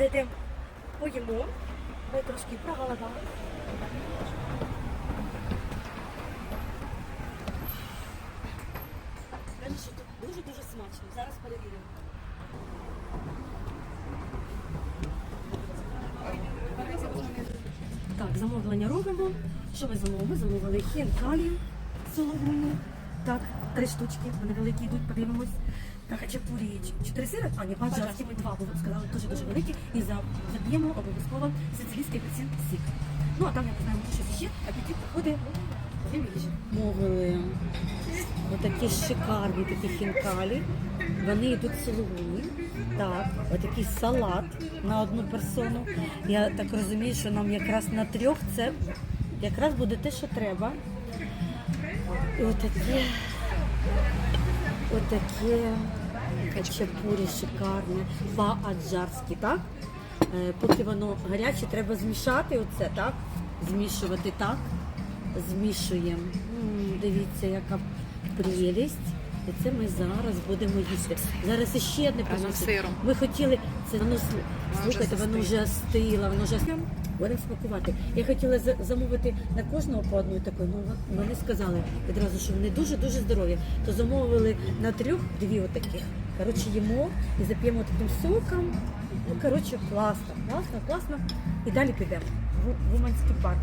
зайдемо, поїмо. Ми трошки проголодали. Каже, що тут дуже-дуже смачно. Зараз перевіримо. Так, замовлення робимо. Що ми замовили? Ми замовили хінкалі солоні. Так, три штучки. Вони великі йдуть, подивимось. Так, хачапурі чотири сири, а ні, баджарські ми два, ви сказали, дуже дуже великі. І заб'ємо обов'язково сицилійський апельсин сік. Ну, а там, я не знаю, може щось ще, апетит приходить, ну, їжі. Мовили отакі шикарні такі хінкалі. Вони йдуть солоні. Так, отакий салат на одну персону. Я так розумію, що нам якраз на трьох це якраз буде те, що треба. І отаке, отаке хачапурі шикарне, по-аджарськи, так? Е, Поки воно гаряче, треба змішати оце, так? Змішувати так. Змішуємо. Дивіться, яка прелість. І це ми зараз будемо їсти. Зараз іще одне Разом приносить. сиром. Ми хотіли це воно с- вже слухайте, воно вже стило, воно вже будемо смакувати. Я хотіла за- замовити на кожного по одної такої. Ну вон- вони сказали відразу, що вони дуже дуже здорові. То замовили на трьох дві отаких. Коротше, їмо і зап'ємо таким соком. Ну коротше, класно, класно, класно. І далі підемо в в Уманський парк.